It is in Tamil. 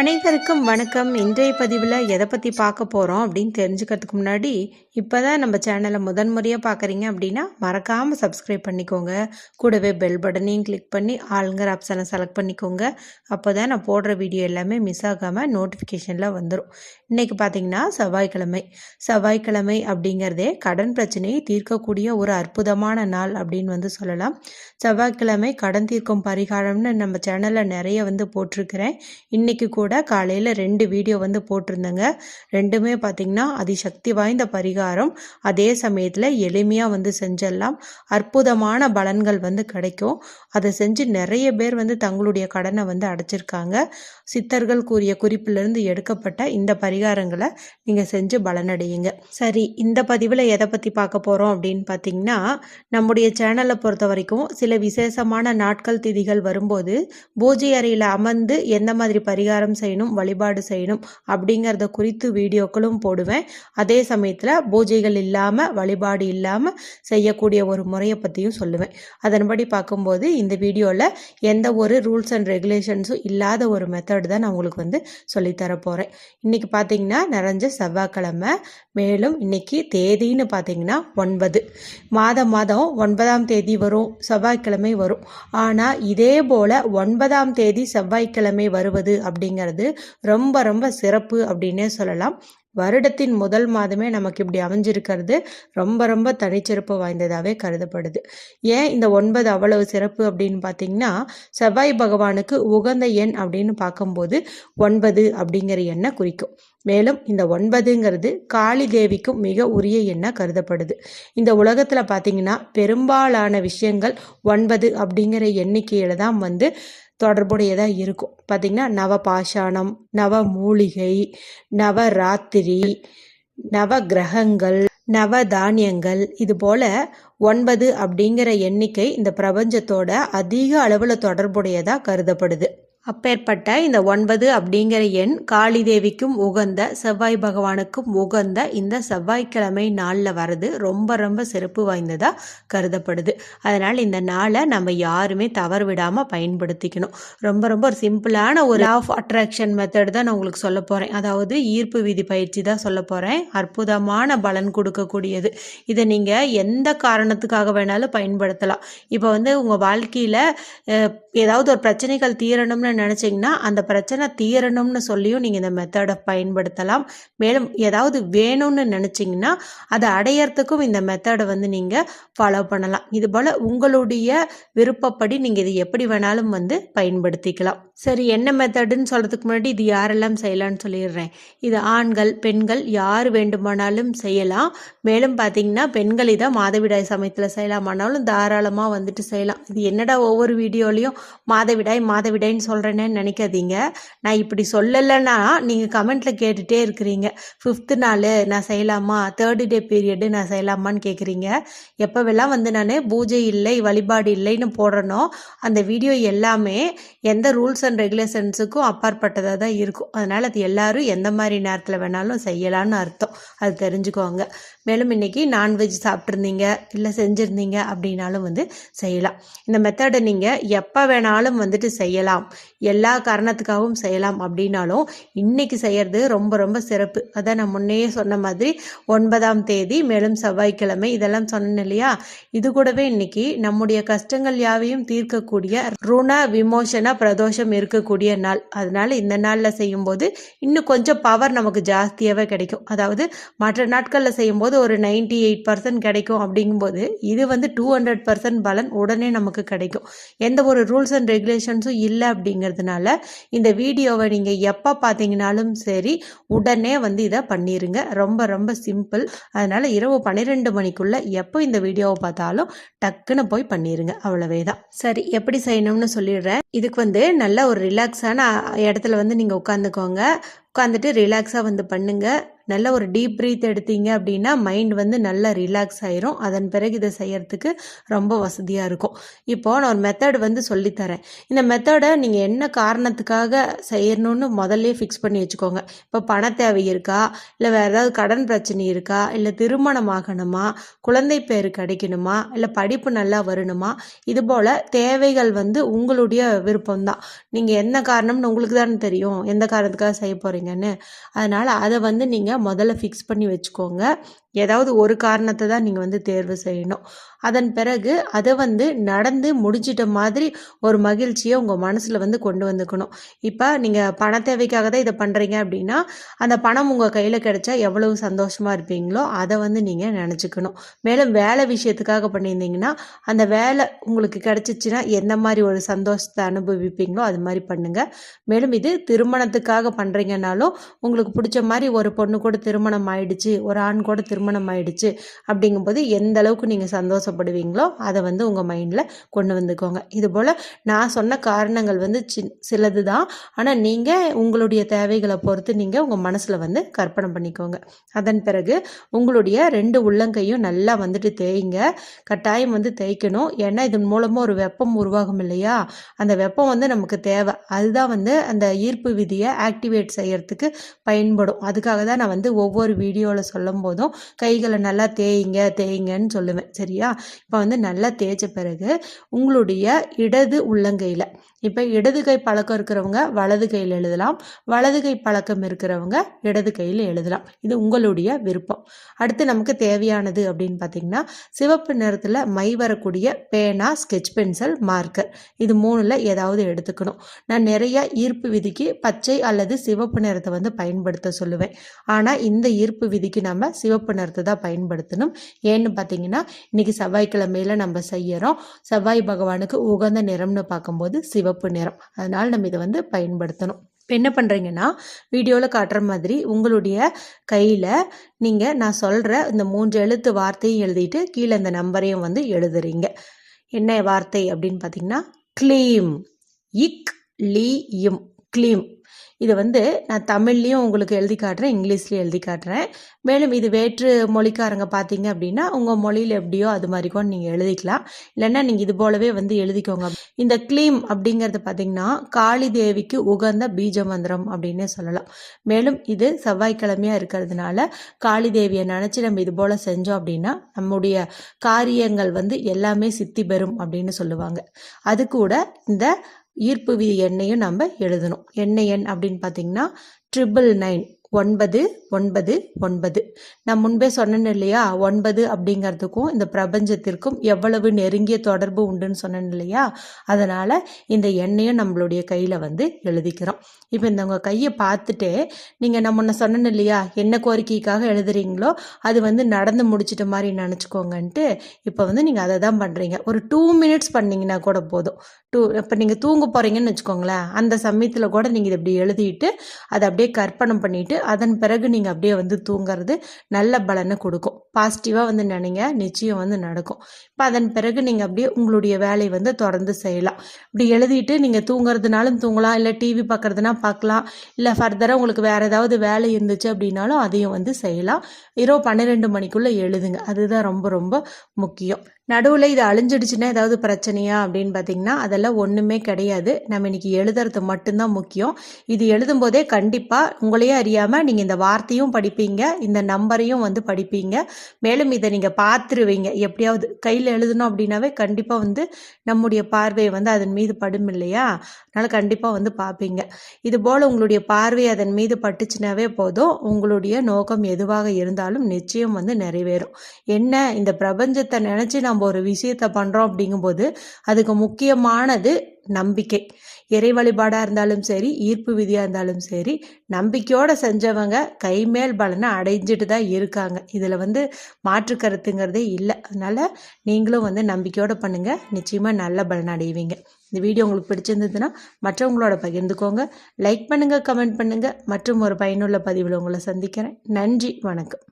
அனைவருக்கும் வணக்கம். இன்றைய பதிவில் எதை பற்றி பார்க்க போகிறோம் அப்படின்னு தெரிஞ்சுக்கிறதுக்கு முன்னாடி இப்போ தான் நம்ம சேனலை முதன்முறையாக பார்க்குறீங்க அப்படின்னா மறக்காமல் சப்ஸ்கிரைப் பண்ணிக்கோங்க. கூடவே பெல் பட்டனையும் கிளிக் பண்ணி ஆளுங்கிற ஆப்ஷனை செலக்ட் பண்ணிக்கோங்க. அப்போ தான் நான் போடுற வீடியோ எல்லாமே மிஸ் ஆகாமல் நோட்டிஃபிகேஷனில் வந்துடும் இன்றைக்கி பார்த்தீங்கன்னா செவ்வாய்க்கிழமை. செவ்வாய்க்கிழமை அப்படிங்கிறதே கடன் பிரச்சனையை தீர்க்கக்கூடிய ஒரு அற்புதமான நாள் அப்படின்னு வந்து சொல்லலாம். செவ்வாய்க்கிழமை கடன் தீர்க்கும் பரிகாரம்னு நம்ம சேனலில் நிறைய வந்து போட்டிருக்கிறேன். இன்றைக்கி கூட காலையில் ரெண்டு வீடியோ வந்து போட்டிருந்தேங்க. ரெண்டுமே பார்த்திங்கன்னா அதிசக்தி வாய்ந்த பரிகாரம். அதே சமயத்தில் எளிமையாக வந்து செஞ்சிடலாம் அற்புதமான பலன்கள் வந்து கிடைக்கும். அதை செஞ்சு நிறைய பேர் வந்து தங்களுடைய கடனை வந்து அடைச்சிருக்காங்க. சித்தர்கள் கூறிய குறிப்பிலிருந்து எடுக்கப்பட்ட இந்த பரிகாரங்களை நீங்கள் செஞ்சு பலனடையுங்க. சரி இந்த பதிவில் எதை பற்றி பார்க்க போகிறோம் அப்படின்னு பார்த்தீங்கன்னா நம்முடைய சேனலை பொறுத்த வரைக்கும் சில விசேஷமான நாட்கள் திதிகள் வரும்போது பூஜை அறையில் அமர்ந்து எந்த மாதிரி பரிகாரம் செய்யணும் வழிபாடு செய்யணும் அப்படிங்கிறத குறித்து வீடியோக்களும் போடுவேன். அதே சமயத்தில் பூஜைகள் இல்லாமல் வழிபாடு இல்லாமல் செய்யக்கூடிய ஒரு முறையை பற்றியும் சொல்லுவேன். அதன்படி பார்க்கும்போது இந்த வீடியோவில் எந்த ஒரு ரூல்ஸ் அண்ட் ரெகுலேஷன்ஸும் இல்லாத ஒரு மெத்தட் தான் நான் உங்களுக்கு வந்து சொல்லித்தர போகிறேன் இன்றைக்கி பார்த்தீங்கன்னா நிறைஞ்ச செவ்வாய்க்கிழமை மேலும் இன்னைக்கு தேதின்னு பார்த்தீங்கன்னா ஒன்பது. மாதம் மாதம் ஒன்பதாம் தேதி வரும் செவ்வாய்க்கிழமை வரும். ஆனால் இதே போல் ஒன்பதாம் தேதி செவ்வாய்க்கிழமை வருவது அப்படிங்கிறது ரொம்ப ரொம்ப சிறப்பு அப்படின்னே சொல்லலாம். வருடத்தின் முதல் மாதமே நமக்கு இப்படி அமைஞ்சிருக்கிறது. ரொம்ப ரொம்ப தனிச்சிறப்பு வாய்ந்ததாகவே கருதப்படுது. ஏன் இந்த ஒன்பது அவ்வளவு சிறப்பு அப்படின்னு பார்த்தீங்கன்னா செவ்வாய் பகவானுக்கு உகந்த எண் அப்படின்னு பார்க்கும்போது ஒன்பது அப்படிங்கிற எண்ணை குறிக்கும். மேலும் இந்த ஒன்பதுங்கிறது காளி தேவிக்கும் மிக உரிய எண்ணாக கருதப்படுது. இந்த உலகத்தில் பார்த்தீங்கன்னா பெரும்பாலான விஷயங்கள் ஒன்பது அப்படிங்கிற எண்ணிக்கையில் தான் வந்து தொடர்புடையதாக இருக்கும். பார்த்திங்கன்னா நவ பாஷாணம் நவ மூலிகை நவராத்திரி நவ கிரகங்கள் நவ தானியங்கள் இது போல ஒன்பது அப்படிங்கிற எண்ணிக்கை இந்த பிரபஞ்சத்தோட அதிக அளவில் தொடர்புடையதாக கருதப்படுது. அப்பேற்பட்ட இந்த ஒன்பது அப்படிங்கிற எண் காளி தேவிக்கும் உகந்த செவ்வாய் பகவானுக்கும் உகந்த இந்த செவ்வாய்க்கிழமை நாளில் வர்றது ரொம்ப ரொம்ப சிறப்பு வாய்ந்ததாக கருதப்படுது. அதனால் இந்த நாளை நம்ம யாருமே தவறு விடாமல் பயன்படுத்திக்கணும். ரொம்ப ரொம்ப ஒரு சிம்பிளான ஒரு ஆஃப் அட்ராக்ஷன் மெத்தட் தான் நான் உங்களுக்கு சொல்ல போகிறேன் அதாவது ஈர்ப்பு விதி பயிற்சி தான் சொல்ல போகிறேன் அற்புதமான பலன் கொடுக்கக்கூடியது. இதை நீங்கள் எந்த காரணத்துக்காக வேணாலும் பயன்படுத்தலாம். இப்போ வந்து உங்கள் வாழ்க்கையில் ஏதாவது ஒரு பிரச்சனைகள் தீரணும்னு நினச்சிங்கன்னா அந்த பிரச்சனை தீரணும்னு சொல்லியும் நீங்கள் இந்த மெத்தடை பயன்படுத்தலாம். மேலும் ஏதாவது வேணும்னு நினச்சிங்கன்னா அதை அடையறதுக்கும் இந்த மெத்தடை வந்து நீங்கள் ஃபாலோ பண்ணலாம். இதுபோல் உங்களுடைய விருப்பப்படி நீங்கள் இது எப்படி வேணாலும் வந்து பயன்படுத்திக்கலாம். சரி என்ன மெத்தடுன்னு சொல்கிறதுக்கு முன்னாடி இது யாரெல்லாம் செய்யலாம்னு சொல்லிடுறேன். இது ஆண்கள் பெண்கள் யார் வேண்டுமானாலும் செய்யலாம். மேலும் பார்த்தீங்கன்னா பெண்கள் இதை மாதவிடாய் சமயத்தில் செய்யலாமானாலும் தாராளமாக வந்துட்டு செய்யலாம். இது என்னடா ஒவ்வொரு வீடியோலையும் மாதவிடாய் மாதவிடாய்ன்னு சொல்கிறேன்னு நினைக்காதீங்க. நான் இப்படி சொல்லலைன்னா நீங்கள் கமெண்ட்டில் கேட்டுகிட்டே இருக்கிறீங்க. ஃபிஃப்த்து நாள் நான் செய்யலாமா? தேர்டு டே பீரியடு நான் செய்யலாமான்னு கேட்குறீங்க எப்போவெல்லாம் வந்து நான் பூஜை இல்லை வழிபாடு இல்லைன்னு போடுறனோ அந்த வீடியோ எல்லாமே எந்த ரூல்ஸ் அண்ட் ரெகுலேஷன்ஸுக்கும் அப்பாற்பட்டதாக தான் இருக்கும். அதனால் அது எல்லாரும் எந்த மாதிரி நேரத்தில் வேணாலும் செய்யலான்னு அர்த்தம். அது தெரிஞ்சுக்கோங்க. மேலும் இன்றைக்கி நான்வெஜ் சாப்பிட்ருந்தீங்க இல்லை செஞ்சுருந்தீங்க அப்படின்னாலும் வந்து செய்யலாம். இந்த மெத்தடை நீங்கள் எப்போ வேணாலும் வந்துட்டு செய்யலாம். எல்லா காரணத்துக்காகவும் செய்யலாம் அப்படின்னாலும் இன்றைக்கி செய்கிறது ரொம்ப ரொம்ப சிறப்பு. அதான் நான் முன்னையே சொன்ன மாதிரி ஒன்பதாம் தேதி மேலும் செவ்வாய்க்கிழமை இதெல்லாம் சொன்னேன் இல்லையா? இது கூடவே இன்னைக்கு நம்முடைய கஷ்டங்கள் யாவையும் தீர்க்கக்கூடிய ருண விமோசன பிரதோஷம் இருக்கக்கூடிய நாள். அதனால இந்த நாளில் செய்யும்போது இன்னும் கொஞ்சம் பவர் நமக்கு ஜாஸ்தியாகவே கிடைக்கும். அதாவது மற்ற நாட்களில் செய்யும்போது ஒரு நைன்டி எயிட் பர்சன்ட் கிடைக்கும் அப்படிங்கும்போது இது வந்து டூ ஹண்ட்ரட் பர்சன்ட் பலன் உடனே நமக்கு கிடைக்கும். எந்த ஒரு ரூல்ஸ் அண்ட் ரெகுலேஷன்ஸும் இல்லை அப்படிங்கிறதுனால இந்த வீடியோவை நீங்கள் எப்போ பார்த்தீங்கனாலும் சரி உடனே வந்து இதை பண்ணிடுங்க ரொம்ப ரொம்ப சிம்பிள். அதனால் இரவு பன்னிரெண்டு மணிக்குள்ளே எப்போ இந்த வீடியோவை பார்த்தாலும் டக்குன்னு போய் பண்ணிடுங்க அவ்வளவே தான் சரி எப்படி செய்யணும்னு சொல்லிடுறேன். இதுக்கு வந்து நல்ல ஒரு ரிலாக்ஸான இடத்துல வந்து நீங்கள் உட்காந்துக்கோங்க. உட்காந்துட்டு ரிலாக்ஸாக வந்து பண்ணுங்கள் நல்ல ஒரு டீப் ப்ரீத் எடுத்தீங்க அப்படின்னா மைண்ட் வந்து நல்லா ரிலாக்ஸ் ஆயிரும். அதன் பிறகு இதை செய்யறதுக்கு ரொம்ப வசதியாக இருக்கும். இப்போது நான் ஒரு மெத்தட் வந்து சொல்லித்தரேன். இந்த மெத்தடை நீங்கள் என்ன காரணத்துக்காக செய்யணும்னு முதல்ல ஃபிக்ஸ் பண்ணி வச்சுக்கோங்க. இப்போ பண தேவை இருக்கா? இல்லை வேறு ஏதாவது கடன் பிரச்சனை இருக்கா? இல்லை திருமணம் ஆகணுமா? குழந்தை பேர் கிடைக்கணுமா? இல்லை படிப்பு நல்லா வரணுமா? இது போல் தேவைகள் வந்து உங்களுடைய விருப்பம்தான். நீங்கள் என்ன காரணம்னு உங்களுக்கு தானே தெரியும். எந்த காரணத்துக்காக செய்ய போகிறீங்கன்னு அதனால் அதை வந்து நீங்கள் முதல்ல ஃபிக்ஸ் பண்ணி வச்சுக்கோங்க. ஏதாவது ஒரு காரணத்தை தான் நீங்கள் வந்து தேர்வு செய்யணும். அதன் பிறகு அதை வந்து நடந்து முடிச்சிட்ட மாதிரி ஒரு மகிழ்ச்சியை உங்கள் மனசில் வந்து கொண்டு வந்துக்கணும். இப்போ நீங்கள் பண தேவைக்காக தான் இதை பண்ணுறீங்க அப்படின்னா அந்த பணம் உங்கள் கையில் கிடைச்சா எவ்வளவு சந்தோஷமாக இருப்பீங்களோ அதை வந்து நீங்கள் நினச்சிக்கணும். மேலும் வேலை விஷயத்துக்காக பண்ணியிருந்தீங்கன்னா அந்த வேலை உங்களுக்கு கிடைச்சிச்சின்னா எந்த மாதிரி ஒரு சந்தோஷத்தை அனுபவிப்பீங்களோ அது மாதிரி பண்ணுங்கள் மேலும் இது திருமணத்துக்காக பண்ணுறீங்கனாலும் உங்களுக்கு பிடிச்ச மாதிரி ஒரு பொண்ணு கூட திருமணம் ஆயிடுச்சு ஒரு ஆண் கூட திருமணம் ஆயிடுச்சு அப்படிங்கும்போது எந்த அளவுக்கு நீங்கள் சந்தோஷப்படுவீங்களோ அதை வந்து உங்கள் மைண்டில் கொண்டு வந்துக்கோங்க. இது போல் நான் சொன்ன காரணங்கள் வந்து சின் சிலது தான் ஆனால் நீங்கள் உங்களுடைய தேவைகளை பொறுத்து நீங்கள் உங்கள் மனசில் வந்து கற்பனை பண்ணிக்கோங்க. அதன் பிறகு உங்களுடைய ரெண்டு உள்ளங்கையும் நல்லா வந்துட்டு தேய்ங்க. கட்டாயம் வந்து தேய்க்கணும். ஏன்னா இதன் மூலமாக ஒரு வெப்பம் உருவாகும் இல்லையா? அந்த வெப்பம் வந்து நமக்கு தேவை. அதுதான் வந்து அந்த ஈர்ப்பு விதியை ஆக்டிவேட் செய்யறதுக்கு பயன்படும். அதுக்காக தான் நான் வந்து ஒவ்வொரு வீடியோவில் சொல்லும் போதும் கைகளை நல்லா தேய்ங்க தேய்ங்கன்னு சொல்லுவேன். சரியா? இப்போ வந்து நல்லா தேய்ச்ச பிறகு உங்களுடைய இடது உள்ளங்கையில் இப்போ இடது கை பழக்கம் இருக்கிறவங்க வலது கையில் எழுதலாம் வலது கை பழக்கம் இருக்கிறவங்க இடது கையில் எழுதலாம். இது உங்களுடைய விருப்பம். அடுத்து நமக்கு தேவையானது அப்படின்னு பார்த்தீங்கன்னா சிவப்பு நிறத்தில் மை வரக்கூடிய பேனா ஸ்கெச் பென்சில் மார்க்கர் இது மூணில் ஏதாவது எடுத்துக்கணும். நான் நிறைய ஈர்ப்பு விதிக்கு பச்சை அல்லது சிவப்பு நிறத்தை வந்து பயன்படுத்த சொல்லுவேன். ஆனால் இந்த ஈர்ப்பு விதிக்கு நம்ம சிவப்பு நிறத்தை தான் பயன்படுத்தணும். ஏன்னு பார்த்தீங்கன்னா இன்னைக்கு செவ்வாய்க்கிழமையில நம்ம செய்யறோம். செவ்வாய் பகவானுக்கு உகந்த நிறம்னு பார்க்கும்போது சிவப்பு நிறம். அதனால் நம்ம இதை வந்து பயன்படுத்தணும். இப்போ என்ன பண்ணுறீங்கன்னா வீடியோவில் காட்டுற மாதிரி உங்களுடைய கையில் நீங்கள் நான் சொல்கிற இந்த மூன்று எழுத்து வார்த்தையும் எழுதிட்டு கீழே இந்த நம்பரையும் வந்து எழுதுறீங்க. என்ன வார்த்தை அப்படின்னு பார்த்தீங்கன்னா க்ளீம். இக் லீயும் க்ளீம். இது வந்து நான் தமிழ்லேயும் உங்களுக்கு எழுதி காட்டுறேன் இங்கிலீஷ்லேயும் எழுதி காட்டுறேன். மேலும் இது வேற்று மொழிக்காரங்க பார்த்தீங்க அப்படின்னா உங்கள் மொழியில் எப்படியோ அது மாதிரி கூட நீங்கள் எழுதிக்கலாம். இல்லைன்னா நீங்கள் இது போலவே வந்து எழுதிக்கோங்க. இந்த க்ளீம் அப்படிங்கிறது பார்த்தீங்கன்னா காளி தேவிக்கு உகந்த பீஜ மந்திரம் அப்படின்னே சொல்லலாம். மேலும் இது செவ்வாய்க்கிழமையாக இருக்கிறதுனால காளி தேவியை நினச்சி நம்ம இது போல் செஞ்சோம் அப்படின்னா நம்முடைய காரியங்கள் வந்து எல்லாமே சித்தி பெறும் அப்படின்னு சொல்லுவாங்க. அது கூட இந்த ஈர்ப்பு விதி எண்ணையும் நம்ம எழுதணும். என்ன எண் அப்படின்னு பார்த்தீங்கன்னா ட்ரிபிள் நைன் ஒன்பது ஒன்பது ஒன்பது. நான் முன்பே சொன்னேன் இல்லையா? ஒன்பது அப்படிங்கிறதுக்கும் இந்த பிரபஞ்சத்திற்கும் எவ்வளவு நெருங்கிய தொடர்பு உண்டுன்னு சொன்னேன் இல்லையா? அதனால் இந்த எண்ணையும் நம்மளுடைய கையில் வந்து எழுதிக்கிறோம். இப்போ இந்த உங்கள் கையை பார்த்துட்டு நீங்கள் நம்ம ஒன்று சொன்னேன் இல்லையா? என்ன கோரிக்கைக்காக எழுதுறீங்களோ அது வந்து நடந்து முடிச்சிட்ட மாதிரி நினச்சிக்கோங்கன்ட்டு இப்போ வந்து நீங்கள் அதை தான் பண்ணுறீங்க ஒரு டூ மினிட்ஸ் பண்ணிங்கன்னா கூட போதும். டூ இப்போ நீங்கள் தூங்க போகிறீங்கன்னு வச்சுக்கோங்களேன் அந்த சமயத்தில் கூட நீங்கள் இதை இப்படி எழுதிட்டு அதை அப்படியே கற்பனை பண்ணிவிட்டு அதன் பிறகு நீங்கள் அப்படியே வந்து தூங்குறது நல்ல பலனை கொடுக்கும். பாசிட்டிவாக வந்து நினைங்க நிச்சயம் வந்து நடக்கும். இப்போ அதன் பிறகு நீங்கள் அப்படியே உங்களுடைய வேலையை வந்து தொடர்ந்து செய்யலாம். இப்படி எழுதிட்டு நீங்கள் தூங்குறதுனாலும் தூங்கலாம் இல்லை டிவி பார்க்குறதுனா பார்க்கலாம் இல்லை ஃபர்தராக உங்களுக்கு வேறு ஏதாவது வேலை இருந்துச்சு அப்படின்னாலும் அதையும் வந்து செய்யலாம். இரவு பன்னிரெண்டு மணிக்குள்ளே எழுதுங்க. அதுதான் ரொம்ப ரொம்ப முக்கியம். நடுவில் இது அழிஞ்சிடுச்சுன்னா ஏதாவது பிரச்சனையா அப்படின்னு பார்த்தீங்கன்னா அதெல்லாம் ஒன்றுமே கிடையாது. நம்ம இன்னைக்கு எழுதுறது மட்டும்தான் முக்கியம். இது எழுதும்போதே கண்டிப்பாக உங்களையே அறியாமல் நீங்கள் இந்த வார்த்தையும் படிப்பீங்க இந்த நம்பரையும் வந்து படிப்பீங்க. மேலும் இதை நீங்கள் பார்த்துருவீங்க. எப்படியாவது கையில் எழுதணும் அப்படின்னாவே கண்டிப்பாக வந்து நம்முடைய பார்வை வந்து அதன் மீது படும் இல்லையா? அதனால் கண்டிப்பாக வந்து பார்ப்பீங்க இது போல் உங்களுடைய பார்வை அதன் மீது பட்டுச்சுனாவே போதும். உங்களுடைய நோக்கம் எதுவாக இருந்தாலும் நிச்சயம் வந்து நிறைவேறும். என்ன? இந்த பிரபஞ்சத்தை நினச்சி நம்ம ஒரு விஷயத்தை பண்ணுறோம் அப்படிங்கும்போது அதுக்கு முக்கியமானது நம்பிக்கை. இறை வழிபாடாக இருந்தாலும் சரி ஈர்ப்பு விதியாக இருந்தாலும் சரி நம்பிக்கையோடு செஞ்சவங்க கைமேல் பலனை அடைஞ்சிட்டு தான் இருக்காங்க. இதில் வந்து மாற்று கருத்துங்கிறதே இல்லை. அதனால் நீங்களும் வந்து நம்பிக்கையோடு பண்ணுங்கள் நிச்சயமாக நல்ல பலன் அடைவீங்க. இந்த வீடியோ உங்களுக்கு பிடிச்சிருந்ததுன்னா மற்றவங்களோட பகிர்ந்துக்கோங்க. லைக் பண்ணுங்கள் கமெண்ட் பண்ணுங்கள் மற்றும் ஒரு பயனுள்ள பதிவில் உங்களை சந்திக்கிறேன். நன்றி வணக்கம்.